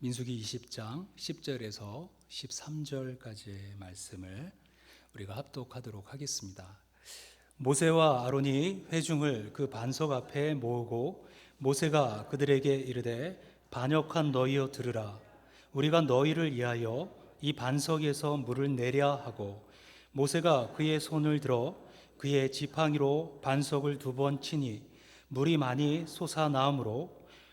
민수기 20장 10절에서 13절까지의 말씀을 우리가 합독하도록 하겠습니다. 모세와 아론이 회중을 그 반석 앞에 모으고 모세가 그들에게 이르되 반역한 너희여 들으라 우리가 너희를 위하여 이 반석에서 물을 내랴 하고 모세가 그의 손을 들어 그의 지팡이로 반석을 두 번 치니 물이 많이 솟아나므로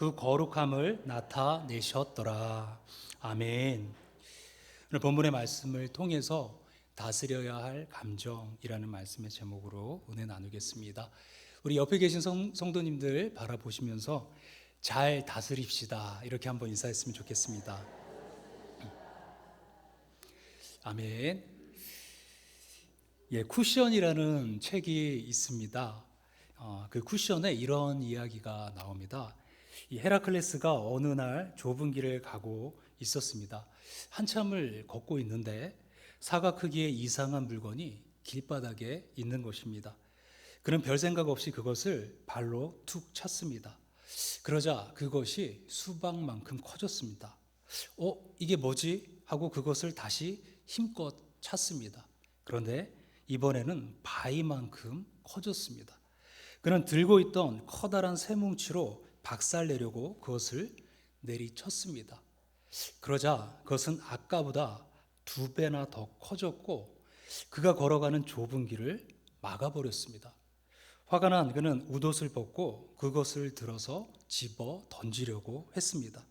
그 거룩함을 나타내셨더라 아멘 오늘 본문의 말씀을 통해서 다스려야 할 감정이라는 말씀의 제목으로 은혜 나누겠습니다. 우리 옆에 계신 성, 성도님들 바라보시면서 잘 다스립시다. 이렇게 한번 인사했으면 좋겠습니다. 아멘. 예, 쿠션이라는 책이 있습니다. 어, 그 쿠션에 이런 이야기가 나옵니다. 이 헤라클레스가 어느 날 좁은 길을 가고 있었습니다. 한참을 걷고 있는데 사과 크기의 이상한 물건이 길바닥에 있는 것입니다. 그는 별 생각 없이 그것을 발로 툭 찼습니다. 그러자 그것이 수박만큼 커졌습니다. 어, 이게 뭐지? 하고 그것을 다시 힘껏 찼습니다. 그런데 이번에는 바위만큼 커졌습니다. 그는 들고 있던 커다란 쇠뭉치로 박살내려고 그것을 내리쳤습니다. 그러자 그것은 아까보다 두 배나 더 커졌고 그가 걸어가는 좁은 길을 막아버렸습니다. 화가 난 그는 웃옷을 벗고 그것을 들어서 집어 던지려고 했습니다.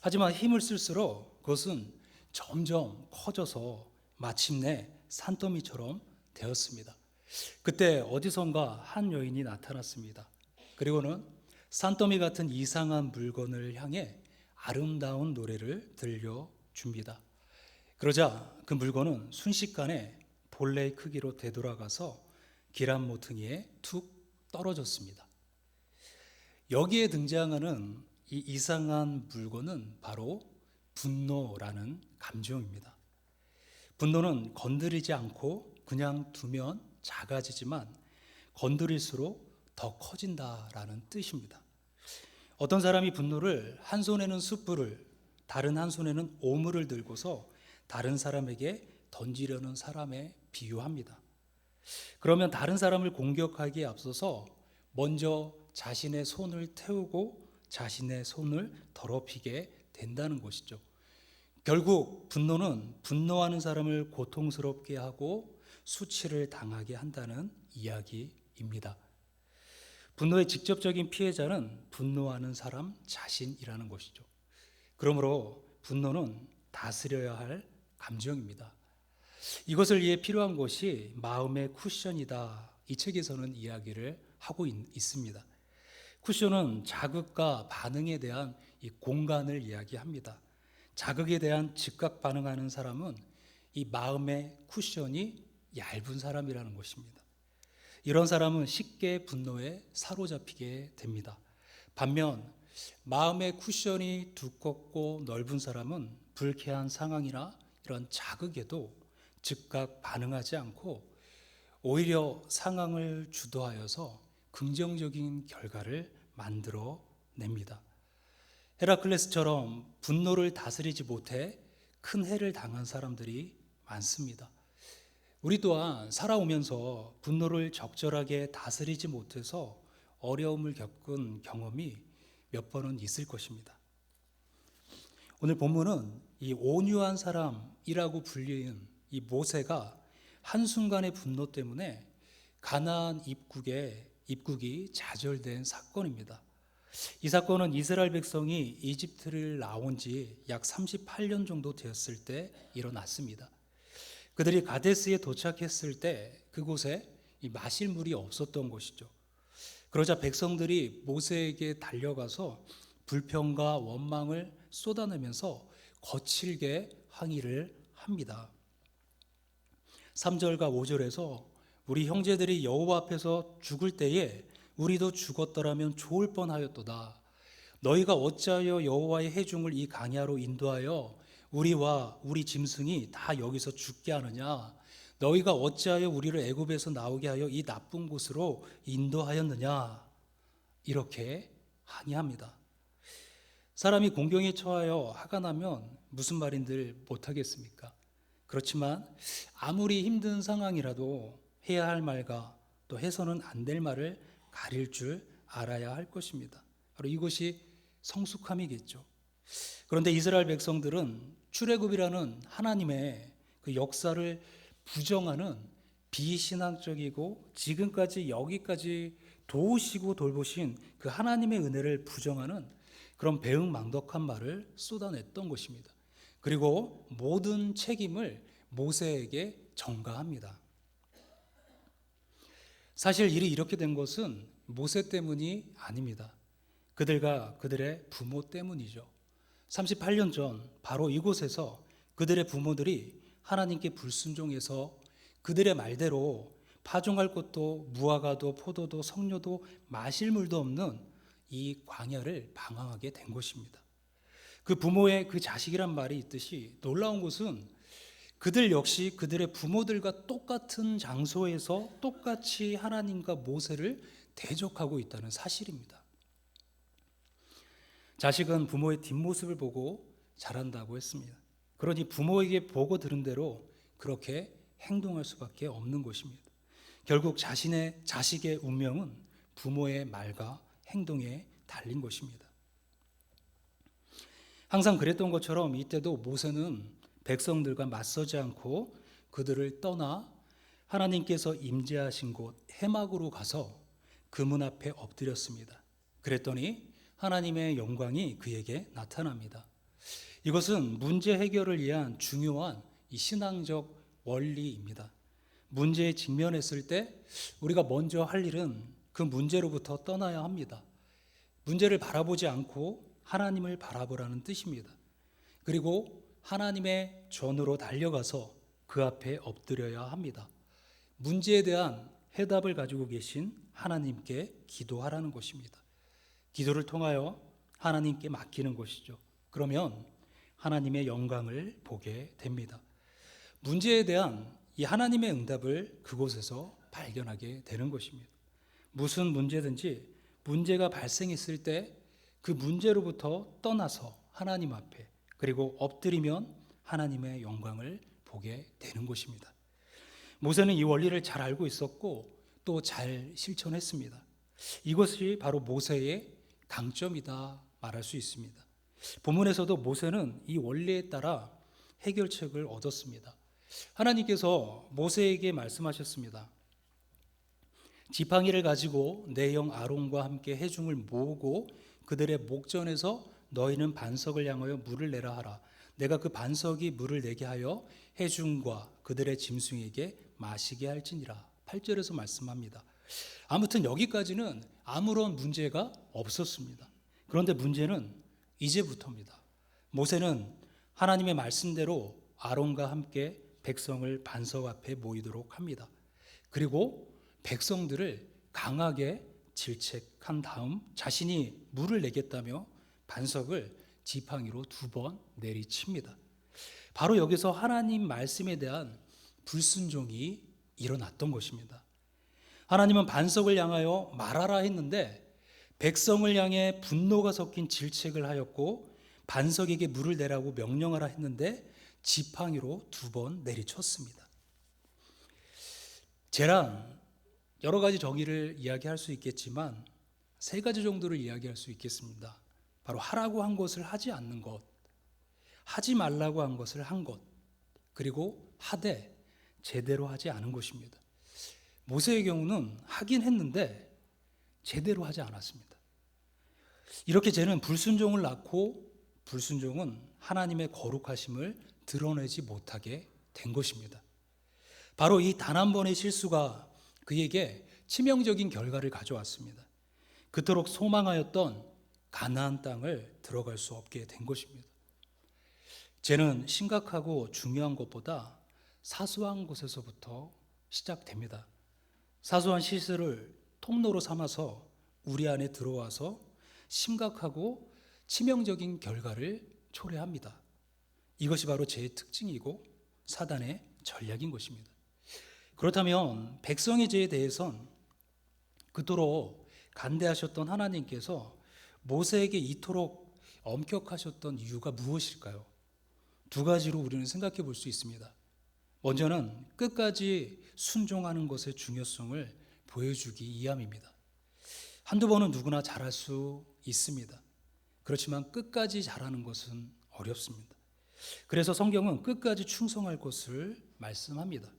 하지만 힘을 쓸수록 그것은 점점 커져서 마침내 산더미처럼 되었습니다. 그때 어디선가 한 여인이 나타났습니다. 그리고는 산더미 같은 이상한 물건을 향해 아름다운 노래를 들려줍니다. 그러자 그 물건은 순식간에 본래의 크기로 되돌아가서 길한 모퉁이에 툭 떨어졌습니다. 여기에 등장하는 이 이상한 물건은 바로 분노라는 감정입니다. 분노는 건드리지 않고 그냥 두면 작아지지만 건드릴수록 더 커진다라는 뜻입니다. 어떤 사람이 분노를 한 손에는 숯불을 다른 한 손에는 오물을 들고서 다른 사람에게 던지려는 사람에 비유합니다. 그러면 다른 사람을 공격하기에 앞서서 먼저 자신의 손을 태우고 자신의 손을 더럽히게 된다는 것이죠. 결국 분노는 분노하는 사람을 고통스럽게 하고 수치를 당하게 한다는 이야기입니다. 분노의 직접적인 피해자는 분노하는 사람 자신이라는 것이죠. 그러므로 분노는 다스려야 할 감정입니다. 이것을 위해 필요한 것이 마음의 쿠션이다. 이 책에서는 이야기를 하고 있, 습니다 쿠션은 자극과 반응에 대한 이 공간을 이야기합니다. 자극에 대한 즉각 반응하는 사람은 이 마음의 쿠션이 얇은 사람이라는 것입니다. 이런 사람은 쉽게 분노에 사로잡히게 됩니다. 반면 마음의 쿠션이 두껍고 넓은 사람은 불쾌한 상황이나 이런 자극에도 즉각 반응하지 않고 오히려 상황을 주도하여서 긍정적인 결과를 만들어 냅니다. 헤라클레스처럼 분노를 다스리지 못해 큰 해를 당한 사람들이 많습니다. 우리 또한 살아오면서 분노를 적절하게 다스리지 못해서 어려움을 겪은 경험이 몇 번은 있을 것입니다. 오늘 본문은 이 온유한 사람이라고 불리는 이 모세가 한순간의 분노 때문에 가나안 입국에 입국이 좌절된 사건입니다. 이 사건은 이스라엘 백성이 이집트를 나온 지 약 38년 정도 되었을 때 일어났습니다. 그들이 가데스에 도착했을 때 그곳에 마실 물이 없었던 것이죠. 그러자 백성들이 모세에게 달려가서 불평과 원망을 쏟아내면서 거칠게 항의를 합니다. 3절과 5절에서 우리 형제들이 여호와 앞에서 죽을 때에 우리도 죽었더라면 좋을 뻔하였도다. 너희가 어찌하여 여호와의 해중을 이 강야로 인도하여 우리와 우리 짐승이 다 여기서 죽게 하느냐? 너희가 어찌하여 우리를 애굽에서 나오게 하여 이 나쁜 곳으로 인도하였느냐? 이렇게 항의합니다. 사람이 공경에 처하여 화가 나면 무슨 말인들 못하겠습니까? 그렇지만 아무리 힘든 상황이라도 해야 할 말과 또 해서는 안 될 말을 가릴 줄 알아야 할 것입니다. 바로 이것이 성숙함이겠죠. 그런데 이스라엘 백성들은 출애굽이라는 하나님의 그 역사를 부정하는 비신앙적이고 지금까지 여기까지 도우시고 돌보신 그 하나님의 은혜를 부정하는 그런 배응망덕한 말을 쏟아냈던 것입니다. 그리고 모든 책임을 모세에게 전가합니다. 사실 일이 이렇게 된 것은 모세 때문이 아닙니다. 그들과 그들의 부모 때문이죠. 38년 전 바로 이곳에서 그들의 부모들이 하나님께 불순종해서 그들의 말대로 파종할 것도 무화과도 포도도 석류도 마실 물도 없는 이 광야를 방황하게 된 것입니다. 그 부모의 그 자식이란 말이 있듯이 놀라운 것은 그들 역시 그들의 부모들과 똑같은 장소에서 똑같이 하나님과 모세를 대적하고 있다는 사실입니다. 자식은 부모의 뒷모습을 보고 자란다고 했습니다. 그러니 부모에게 보고 들은 대로 그렇게 행동할 수밖에 없는 것입니다. 결국 자신의 자식의 운명은 부모의 말과 행동에 달린 것입니다. 항상 그랬던 것처럼 이때도 모세는 백성들과 맞서지 않고 그들을 떠나 하나님께서 임재하신 곳 해막으로 가서 그문 앞에 엎드렸습니다. 그랬더니 하나님의 영광이 그에게 나타납니다. 이것은 문제 해결을 위한 중요한 이 신앙적 원리입니다. 문제에 직면했을 때 우리가 먼저 할 일은 그 문제로부터 떠나야 합니다. 문제를 바라보지 않고 하나님을 바라보라는 뜻입니다. 그리고 하나님의 전으로 달려가서 그 앞에 엎드려야 합니다. 문제에 대한 해답을 가지고 계신 하나님께 기도하라는 것입니다. 기도를 통하여 하나님께 맡기는 것이죠. 그러면 하나님의 영광을 보게 됩니다. 문제에 대한 이 하나님의 응답을 그곳에서 발견하게 되는 것입니다. 무슨 문제든지 문제가 발생했을 때 그 문제로부터 떠나서 하나님 앞에 그리고 엎드리면 하나님의 영광을 보게 되는 것입니다. 모세는 이 원리를 잘 알고 있었고 또 잘 실천했습니다. 이것이 바로 모세의 강점이다 말할 수 있습니다. 본문에서도 모세는 이 원리에 따라 해결책을 얻었습니다. 하나님께서 모세에게 말씀하셨습니다. 지팡이를 가지고 내형 아론과 함께 해중을 모으고 그들의 목전에서 너희는 반석을 향하여 물을 내라 하라. 내가 그 반석이 물을 내게 하여 해중과 그들의 짐승에게 마시게 할지니라. 8절에서 말씀합니다. 아무튼 여기까지는 아무런 문제가 없었습니다. 그런데 문제는 이제부터입니다. 모세는 하나님의 말씀대로 아론과 함께 백성을 반석 앞에 모이도록 합니다. 그리고 백성들을 강하게 질책한 다음 자신이 물을 내겠다며 반석을 지팡이로 두 번 내리칩니다. 바로 여기서 하나님 말씀에 대한 불순종이 일어났던 것입니다. 하나님은 반석을 향하여 말하라 했는데 백성을 향해 분노가 섞인 질책을 하였고 반석에게 물을 내라고 명령하라 했는데 지팡이로 두 번 내리쳤습니다. 재랑 여러 가지 정의를 이야기할 수 있겠지만 세 가지 정도를 이야기할 수 있겠습니다. 바로 하라고 한 것을 하지 않는 것, 하지 말라고 한 것을 한 것, 그리고 하되 제대로 하지 않은 것입니다. 모세의 경우는 하긴 했는데 제대로 하지 않았습니다. 이렇게 쟤는 불순종을 낳고 불순종은 하나님의 거룩하심을 드러내지 못하게 된 것입니다. 바로 이 단 한 번의 실수가 그에게 치명적인 결과를 가져왔습니다. 그토록 소망하였던 가나안 땅을 들어갈 수 없게 된 것입니다. 죄는 심각하고 중요한 것보다 사소한 곳에서부터 시작됩니다. 사소한 실수를 통로로 삼아서 우리 안에 들어와서 심각하고 치명적인 결과를 초래합니다. 이것이 바로 죄의 특징이고 사단의 전략인 것입니다. 그렇다면 백성의 죄에 대해선 그토록 간대하셨던 하나님께서 모세에게 이토록 엄격하셨던 이유가 무엇일까요? 두 가지로 우리는 생각해 볼 수 있습니다. 먼저는 끝까지 순종하는 것의 중요성을 보여주기 위함입니다. 한두 번은 누구나 잘할 수 있습니다. 그렇지만 끝까지 잘하는 것은 어렵습니다. 그래서 성경은 끝까지 충성할 것을 말씀합니다.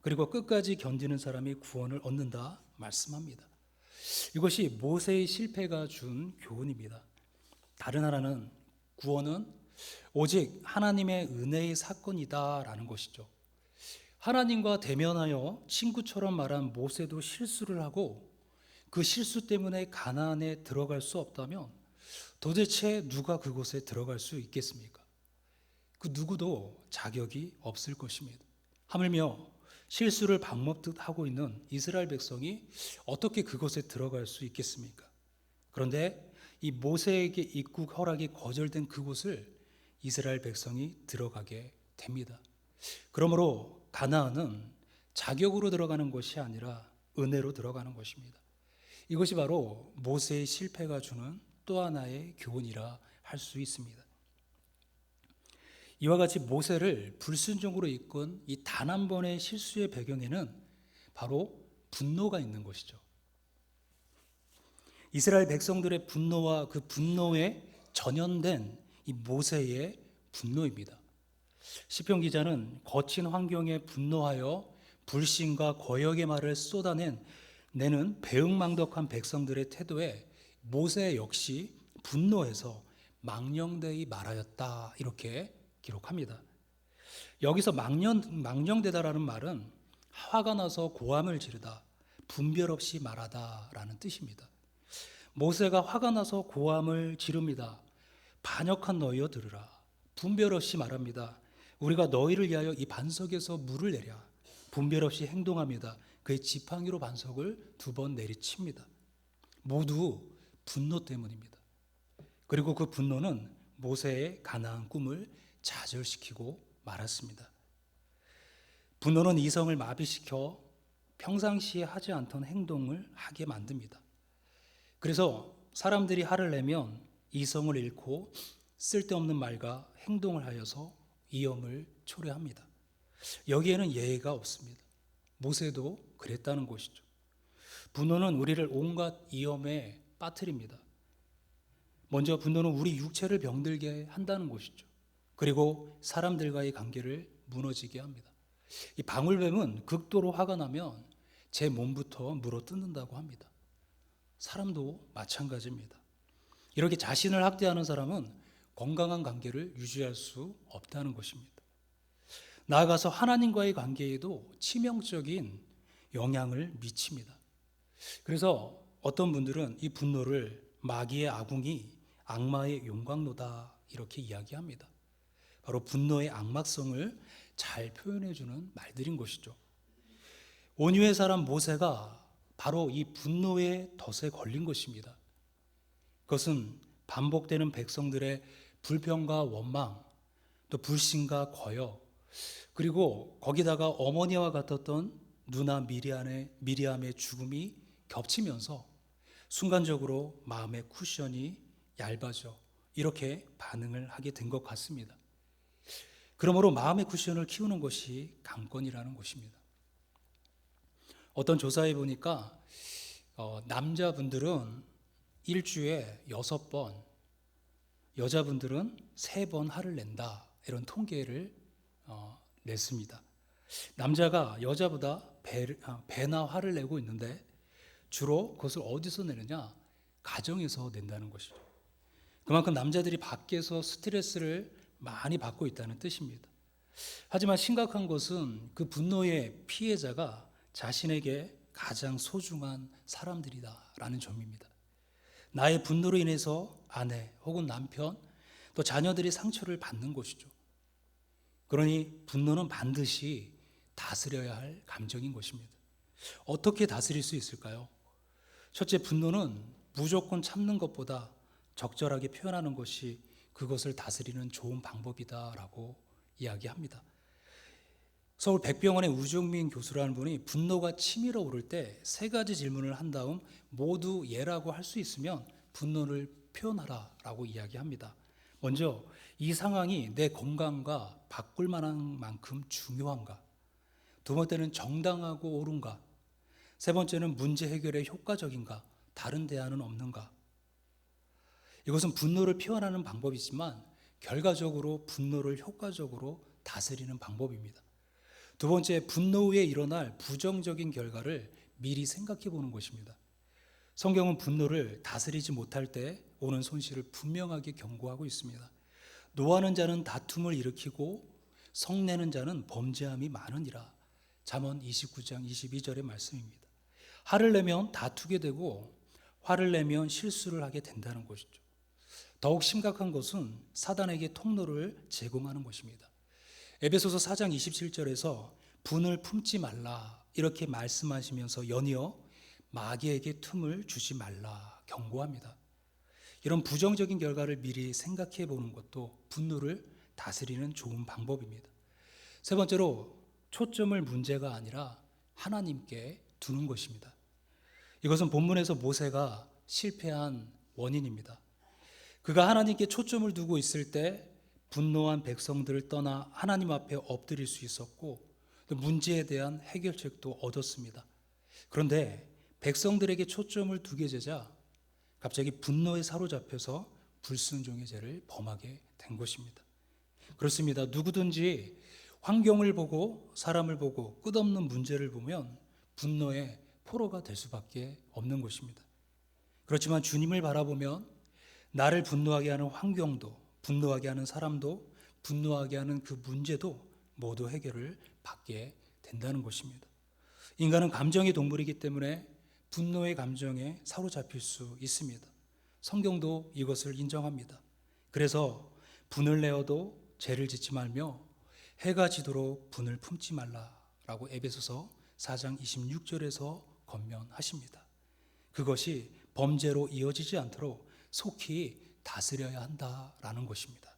그리고 끝까지 견디는 사람이 구원을 얻는다 말씀합니다. 이것이 모세의 실패가 준 교훈입니다. 다른 하나는 구원은 오직 하나님의 은혜의 사건이다라는 것이죠. 하나님과 대면하여 친구처럼 말한 모세도 실수를 하고 그 실수 때문에 가나안에 들어갈 수 없다면 도대체 누가 그곳에 들어갈 수 있겠습니까? 그 누구도 자격이 없을 것입니다. 하물며 실수를 방법듯 하고 있는 이스라엘 백성이 어떻게 그곳에 들어갈 수 있겠습니까? 그런데 이 모세에게 입국 허락이 거절된 그곳을 이스라엘 백성이 들어가게 됩니다. 그러므로 가나안은 자격으로 들어가는 것이 아니라 은혜로 들어가는 것입니다. 이것이 바로 모세의 실패가 주는 또 하나의 교훈이라 할 수 있습니다. 이와 같이 모세를 불순종으로 이끈 이 단 한 번의 실수의 배경에는 바로 분노가 있는 것이죠. 이스라엘 백성들의 분노와 그 분노에 전연된 이 모세의 분노입니다. 시편 기자는 거친 환경에 분노하여 불신과 거역의 말을 쏟아낸 내는 배응망덕한 백성들의 태도에 모세 역시 분노해서 망령되이 말하였다 이렇게 기록합니다. 여기서 망령 망령되다라는 말은 화가 나서 고함을 지르다 분별 없이 말하다라는 뜻입니다. 모세가 화가 나서 고함을 지릅니다. 반역한 너희여 들으라. 분별 없이 말합니다. 우리가 너희를 위하여 이 반석에서 물을 내랴. 분별 없이 행동합니다. 그의 지팡이로 반석을 두 번 내리칩니다. 모두 분노 때문입니다. 그리고 그 분노는 모세의 가나안 꿈을 좌절시키고 말았습니다. 분노는 이성을 마비시켜 평상시에 하지 않던 행동을 하게 만듭니다. 그래서 사람들이 화를 내면 이성을 잃고 쓸데없는 말과 행동을 하여서 위험을 초래합니다. 여기에는 예의가 없습니다. 모세도 그랬다는 것이죠. 분노는 우리를 온갖 위험에 빠뜨립니다. 먼저 분노는 우리 육체를 병들게 한다는 것이죠. 그리고 사람들과의 관계를 무너지게 합니다. 이 방울뱀은 극도로 화가 나면 제 몸부터 물어 뜯는다고 합니다. 사람도 마찬가지입니다. 이렇게 자신을 학대하는 사람은 건강한 관계를 유지할 수 없다는 것입니다. 나아가서 하나님과의 관계에도 치명적인 영향을 미칩니다. 그래서 어떤 분들은 이 분노를 마귀의 아궁이 악마의 용광로다 이렇게 이야기합니다. 바로 분노의 악막성을 잘 표현해 주는 말들인 것이죠. 온유의 사람 모세가 바로 이 분노의 덫에 걸린 것입니다. 그것은 반복되는 백성들의 불평과 원망, 또 불신과 거역, 그리고 거기다가 어머니와 같았던 누나 미리암의, 미리암의 죽음이 겹치면서 순간적으로 마음의 쿠션이 얇아져 이렇게 반응을 하게 된 것 같습니다. 그러므로 마음의 쿠션을 키우는 것이 강권이라는 것입니다. 어떤 조사에 보니까 어, 남자분들은 일주에 여섯 번, 여자분들은 세 번 화를 낸다 이런 통계를 어, 냈습니다. 남자가 여자보다 배, 아, 배나 화를 내고 있는데 주로 그것을 어디서 내느냐? 가정에서 낸다는 것이죠. 그만큼 남자들이 밖에서 스트레스를 많이 받고 있다는 뜻입니다. 하지만 심각한 것은 그 분노의 피해자가 자신에게 가장 소중한 사람들이다라는 점입니다. 나의 분노로 인해서 아내 혹은 남편 또 자녀들이 상처를 받는 것이죠. 그러니 분노는 반드시 다스려야 할 감정인 것입니다. 어떻게 다스릴 수 있을까요? 첫째, 분노는 무조건 참는 것보다 적절하게 표현하는 것이 그것을 다스리는 좋은 방법이다라고 이야기합니다. 서울 백병원의 우정민 교수라는 분이 분노가 치밀어 오를 때 세 가지 질문을 한 다음 모두 예라고 할 수 있으면 분노를 표현하라라고 이야기합니다. 먼저 이 상황이 내 건강과 바꿀 만한 만큼 중요한가? 두 번째는 정당하고 옳은가? 세 번째는 문제 해결에 효과적인가? 다른 대안은 없는가? 이것은 분노를 표현하는 방법이지만 결과적으로 분노를 효과적으로 다스리는 방법입니다. 두 번째, 분노 후에 일어날 부정적인 결과를 미리 생각해 보는 것입니다. 성경은 분노를 다스리지 못할 때 오는 손실을 분명하게 경고하고 있습니다. 노하는 자는 다툼을 일으키고 성내는 자는 범죄함이 많으니라. 잠언 29장 22절의 말씀입니다. 화를 내면 다투게 되고 화를 내면 실수를 하게 된다는 것이죠. 더욱 심각한 것은 사단에게 통로를 제공하는 것입니다. 에베소서 4장 27절에서 분을 품지 말라 이렇게 말씀하시면서 연이어 마귀에게 틈을 주지 말라 경고합니다. 이런 부정적인 결과를 미리 생각해 보는 것도 분노를 다스리는 좋은 방법입니다. 세 번째로 초점을 문제가 아니라 하나님께 두는 것입니다. 이것은 본문에서 모세가 실패한 원인입니다. 그가 하나님께 초점을 두고 있을 때 분노한 백성들을 떠나 하나님 앞에 엎드릴 수 있었고 또 문제에 대한 해결책도 얻었습니다. 그런데 백성들에게 초점을 두게 되자 갑자기 분노에 사로잡혀서 불순종의 죄를 범하게 된 것입니다. 그렇습니다. 누구든지 환경을 보고 사람을 보고 끝없는 문제를 보면 분노의 포로가 될 수밖에 없는 것입니다. 그렇지만 주님을 바라보면 나를 분노하게 하는 환경도 분노하게 하는 사람도 분노하게 하는 그 문제도 모두 해결을 받게 된다는 것입니다. 인간은 감정의 동물이기 때문에 분노의 감정에 사로잡힐 수 있습니다. 성경도 이것을 인정합니다. 그래서 분을 내어도 죄를 짓지 말며 해가 지도록 분을 품지 말라라고 에베소서 4장 26절에서 권면하십니다. 그것이 범죄로 이어지지 않도록 속히 다스려야 한다라는 것입니다.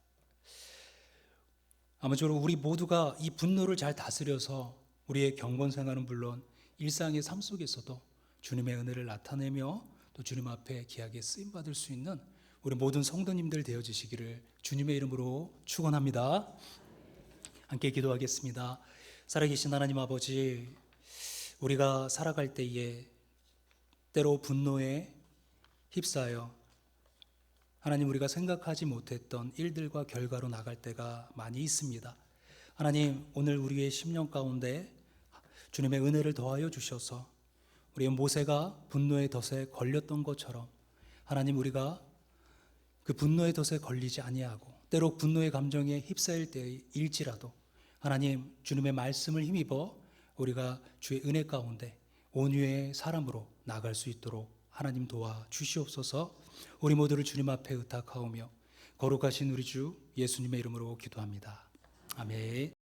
아무쪼록 우리 모두가 이 분노를 잘 다스려서 우리의 경건 생활은 물론 일상의 삶 속에서도 주님의 은혜를 나타내며 또 주님 앞에 귀하게 쓰임 받을 수 있는 우리 모든 성도님들 되어 주시기를 주님의 이름으로 축원합니다. 함께 기도하겠습니다. 살아계신 하나님 아버지, 우리가 살아갈 때에 때로 분노에 휩싸여 하나님 우리가 생각하지 못했던 일들과 결과로 나갈 때가 많이 있습니다. 하나님 오늘 우리의 심령 가운데 주님의 은혜를 더하여 주셔서 우리의 모세가 분노의 덫에 걸렸던 것처럼 하나님 우리가 그 분노의 덫에 걸리지 아니하고 때로 분노의 감정에 휩싸일 때일지라도 하나님 주님의 말씀을 힘입어 우리가 주의 은혜 가운데 온유의 사람으로 나갈 수 있도록 하나님 도와 주시옵소서. 우리 모두를 주님 앞에 의탁하오며 거룩하신 우리 주 예수님의 이름으로 기도합니다. 아멘.